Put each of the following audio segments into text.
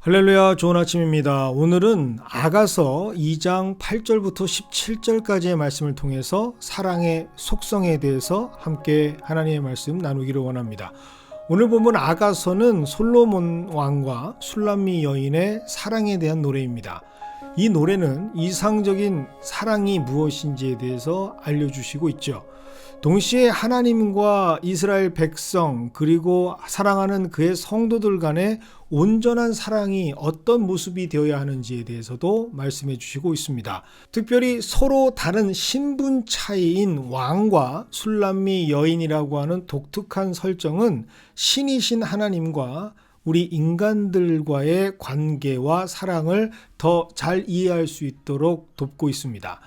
할렐루야 좋은 아침입니다. 오늘은 아가서 2장 8절부터 17절까지의 말씀을 통해서 사랑의 속성에 대해서 함께 하나님의 말씀 나누기를 원합니다. 오늘 보면 아가서는 솔로몬 왕과 술람미 여인의 사랑에 대한 노래입니다. 이 노래는 이상적인 사랑이 무엇인지에 대해서 알려주시고 있죠. 동시에 하나님과 이스라엘 백성 그리고 사랑하는 그의 성도들 간의 온전한 사랑이 어떤 모습이 되어야 하는지에 대해서도 말씀해 주시고 있습니다. 특별히 서로 다른 신분 차이인 왕과 술람미 여인이라고 하는 독특한 설정은 신이신 하나님과 우리 인간들과의 관계와 사랑을 더 잘 이해할 수 있도록 돕고 있습니다.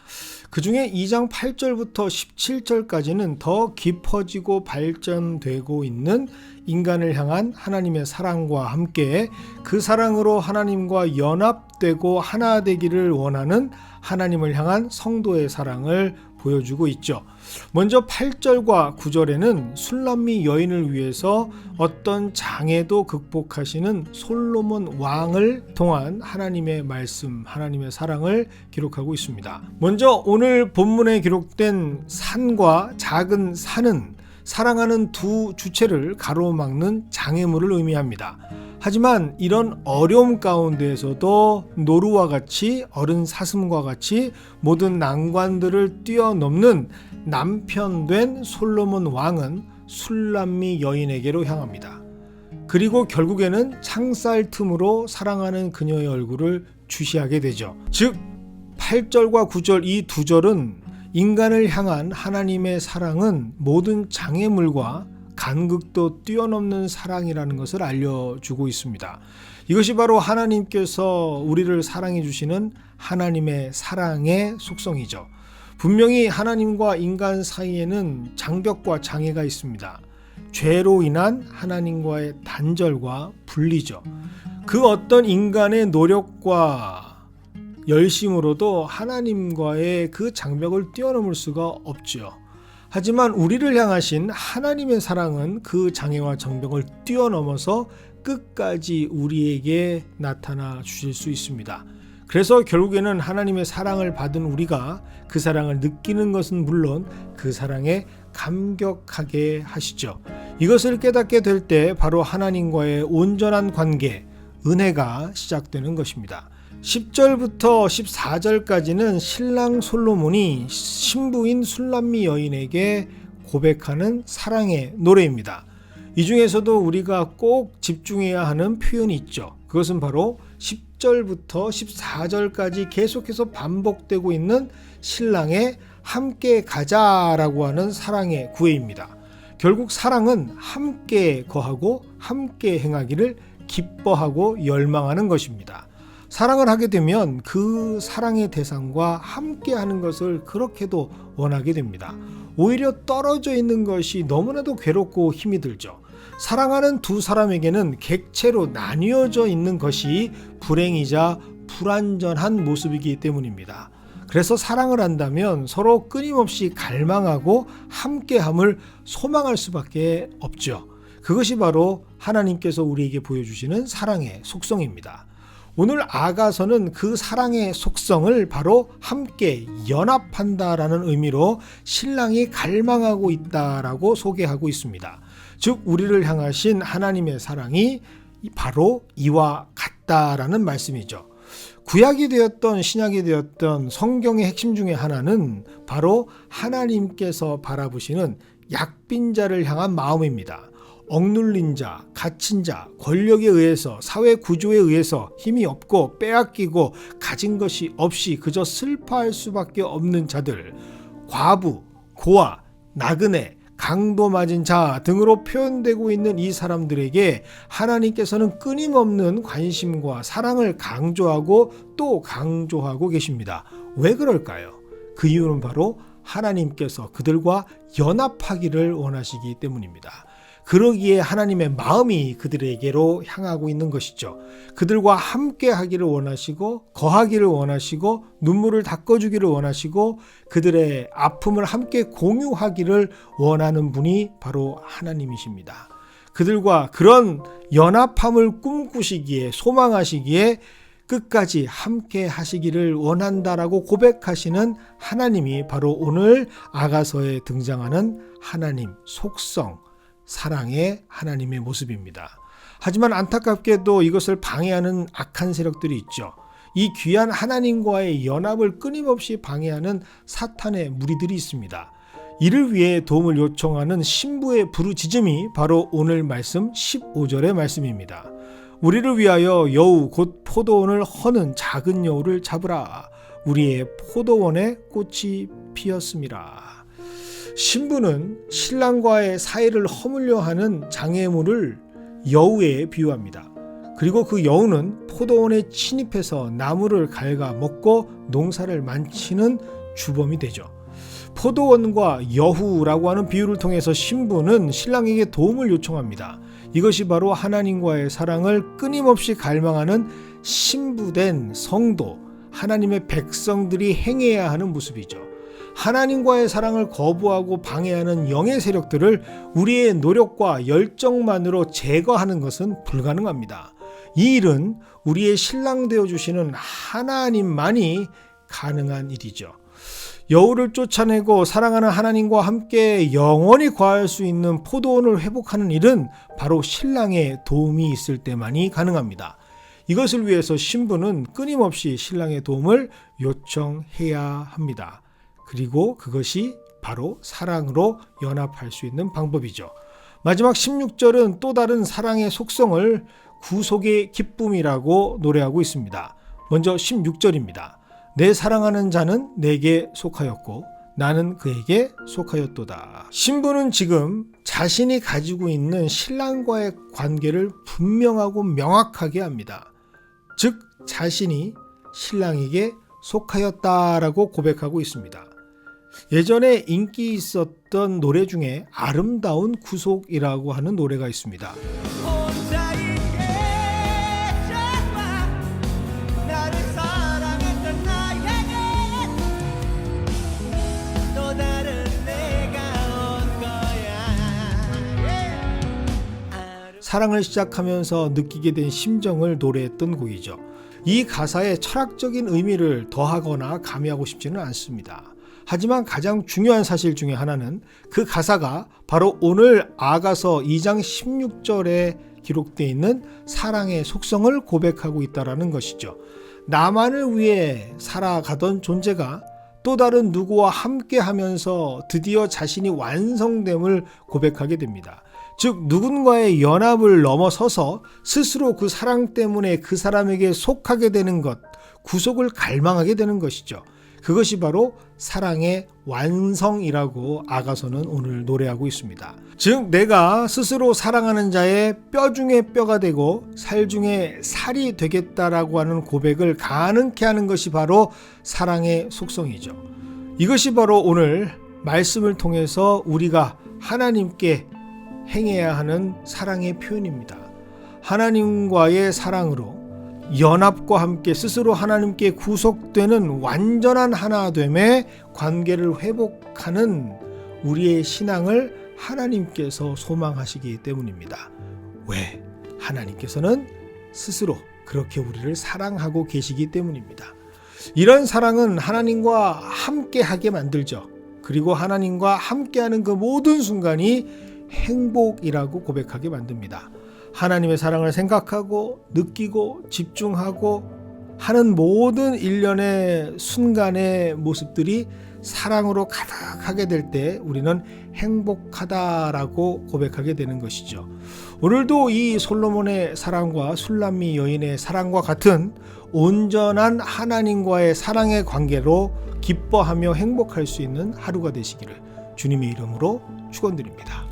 그 중에 2장 8절부터 17절까지는 더 깊어지고 발전되고 있는 인간을 향한 하나님의 사랑과 함께 그 사랑으로 하나님과 연합되고 하나 되기를 원하는 하나님을 향한 성도의 사랑을 보여주고 있죠. 먼저 8절과 9절에는 술람미 여인을 위해서 어떤 장애도 극복하시는 솔로몬 왕을 통한 하나님의 말씀, 하나님의 사랑을 기록하고 있습니다. 먼저 오늘 본문에 기록된 산과 작은 산은 사랑하는 두 주체를 가로막는 장애물을 의미합니다. 하지만 이런 어려움 가운데에서도 노루와 같이 어른 사슴과 같이 모든 난관들을 뛰어넘는 남편된 솔로몬 왕은 술람미 여인에게로 향합니다. 그리고 결국에는 창살 틈으로 사랑하는 그녀의 얼굴을 주시하게 되죠. 즉 8절과 9절 이 두 절은 인간을 향한 하나님의 사랑은 모든 장애물과 간극도 뛰어넘는 사랑이라는 것을 알려주고 있습니다. 이것이 바로 하나님께서 우리를 사랑해 주시는 하나님의 사랑의 속성이죠. 분명히 하나님과 인간 사이에는 장벽과 장애가 있습니다. 죄로 인한 하나님과의 단절과 분리죠. 그 어떤 인간의 노력과 열심으로도 하나님과의 그 장벽을 뛰어넘을 수가 없죠. 하지만 우리를 향하신 하나님의 사랑은 그 장애와 정벽을 뛰어넘어서 끝까지 우리에게 나타나 주실 수 있습니다. 그래서 결국에는 하나님의 사랑을 받은 우리가 그 사랑을 느끼는 것은 물론 그 사랑에 감격하게 하시죠. 이것을 깨닫게 될 때 바로 하나님과의 온전한 관계, 은혜가 시작되는 것입니다. 10절부터 14절까지는 신랑 솔로몬이 신부인 술람미 여인에게 고백하는 사랑의 노래입니다. 이 중에서도 우리가 꼭 집중해야 하는 표현이 있죠. 그것은 바로 10절부터 14절까지 계속해서 반복되고 있는 신랑의 함께 가자라고 하는 사랑의 구애입니다. 결국 사랑은 함께 거하고 함께 행하기를 기뻐하고 열망하는 것입니다. 사랑을 하게 되면 그 사랑의 대상과 함께 하는 것을 그렇게도 원하게 됩니다. 오히려 떨어져 있는 것이 너무나도 괴롭고 힘이 들죠. 사랑하는 두 사람에게는 객체로 나뉘어져 있는 것이 불행이자 불완전한 모습이기 때문입니다. 그래서 사랑을 한다면 서로 끊임없이 갈망하고 함께함을 소망할 수밖에 없죠. 그것이 바로 하나님께서 우리에게 보여주시는 사랑의 속성입니다. 오늘 아가서는 그 사랑의 속성을 바로 함께 연합한다라는 의미로 신랑이 갈망하고 있다라고 소개하고 있습니다. 즉 우리를 향하신 하나님의 사랑이 바로 이와 같다라는 말씀이죠. 구약이 되었던 신약이 되었던 성경의 핵심 중에 하나는 바로 하나님께서 바라보시는 약빈자를 향한 마음입니다. 억눌린 자, 갇힌 자, 권력에 의해서 사회 구조에 의해서 힘이 없고 빼앗기고 가진 것이 없이 그저 슬퍼할 수밖에 없는 자들, 과부, 고아, 나그네, 강도 맞은 자 등으로 표현되고 있는 이 사람들에게 하나님께서는 끊임없는 관심과 사랑을 강조하고 또 강조하고 계십니다. 왜 그럴까요? 그 이유는 바로 하나님께서 그들과 연합하기를 원하시기 때문입니다. 그러기에 하나님의 마음이 그들에게로 향하고 있는 것이죠. 그들과 함께 하기를 원하시고 거하기를 원하시고 눈물을 닦아주기를 원하시고 그들의 아픔을 함께 공유하기를 원하는 분이 바로 하나님이십니다. 그들과 그런 연합함을 꿈꾸시기에 소망하시기에 끝까지 함께 하시기를 원한다라고 고백하시는 하나님이 바로 오늘 아가서에 등장하는 하나님 속성 사랑의 하나님의 모습입니다. 하지만 안타깝게도 이것을 방해하는 악한 세력들이 있죠. 이 귀한 하나님과의 연합을 끊임없이 방해하는 사탄의 무리들이 있습니다. 이를 위해 도움을 요청하는 신부의 부르짖음이 바로 오늘 말씀 15절의 말씀입니다. 우리를 위하여 여우 곧 포도원을 허는 작은 여우를 잡으라. 우리의 포도원에 꽃이 피었습니다. 신부는 신랑과의 사이를 허물려 하는 장애물을 여우에 비유합니다. 그리고 그 여우는 포도원에 침입해서 나무를 갉아 먹고 농사를 만치는 주범이 되죠. 포도원과 여후라고 하는 비유를 통해서 신부는 신랑에게 도움을 요청합니다. 이것이 바로 하나님과의 사랑을 끊임없이 갈망하는 신부된 성도, 하나님의 백성들이 행해야 하는 모습이죠. 하나님과의 사랑을 거부하고 방해하는 영의 세력들을 우리의 노력과 열정만으로 제거하는 것은 불가능합니다. 이 일은 우리의 신랑 되어 주시는 하나님만이 가능한 일이죠. 여우를 쫓아내고 사랑하는 하나님과 함께 영원히 거할 수 있는 포도원을 회복하는 일은 바로 신랑의 도움이 있을 때만이 가능합니다. 이것을 위해서 신부는 끊임없이 신랑의 도움을 요청해야 합니다. 그리고 그것이 바로 사랑으로 연합할 수 있는 방법이죠. 마지막 16절은 또 다른 사랑의 속성을 구속의 기쁨이라고 노래하고 있습니다. 먼저 16절입니다. 내 사랑하는 자는 내게 속하였고 나는 그에게 속하였도다. 신부는 지금 자신이 가지고 있는 신랑과의 관계를 분명하고 명확하게 합니다. 즉 자신이 신랑에게 속하였다라고 고백하고 있습니다. 예전에 인기 있었던 노래 중에 아름다운 구속이라고 하는 노래가 있습니다. 사랑을 시작하면서 느끼게 된 심정을 노래했던 곡이죠. 이 가사에 철학적인 의미를 더하거나 가미하고 싶지는 않습니다. 하지만 가장 중요한 사실 중에 하나는 그 가사가 바로 오늘 아가서 2장 16절에 기록되어 있는 사랑의 속성을 고백하고 있다라는 것이죠. 나만을 위해 살아가던 존재가 또 다른 누구와 함께 하면서 드디어 자신이 완성됨을 고백하게 됩니다. 즉, 누군가의 연합을 넘어서서 스스로 그 사랑 때문에 그 사람에게 속하게 되는 것, 구속을 갈망하게 되는 것이죠. 그것이 바로 사랑의 완성이라고 아가서는 오늘 노래하고 있습니다. 즉, 내가 스스로 사랑하는 자의 뼈 중에 뼈가 되고 살 중에 살이 되겠다라고 하는 고백을 가능케 하는 것이 바로 사랑의 속성이죠. 이것이 바로 오늘 말씀을 통해서 우리가 하나님께 행해야 하는 사랑의 표현입니다. 하나님과의 사랑으로 연합과 함께 스스로 하나님께 구속되는 완전한 하나됨의 관계를 회복하는 우리의 신앙을 하나님께서 소망하시기 때문입니다. 왜? 하나님께서는 스스로 그렇게 우리를 사랑하고 계시기 때문입니다. 이런 사랑은 하나님과 함께 하게 만들죠. 그리고 하나님과 함께하는 그 모든 순간이 행복이라고 고백하게 만듭니다. 하나님의 사랑을 생각하고 느끼고 집중하고 하는 모든 일련의 순간의 모습들이 사랑으로 가득하게 될 때 우리는 행복하다라고 고백하게 되는 것이죠. 오늘도 이 솔로몬의 사랑과 술람미 여인의 사랑과 같은 온전한 하나님과의 사랑의 관계로 기뻐하며 행복할 수 있는 하루가 되시기를 주님의 이름으로 축원드립니다.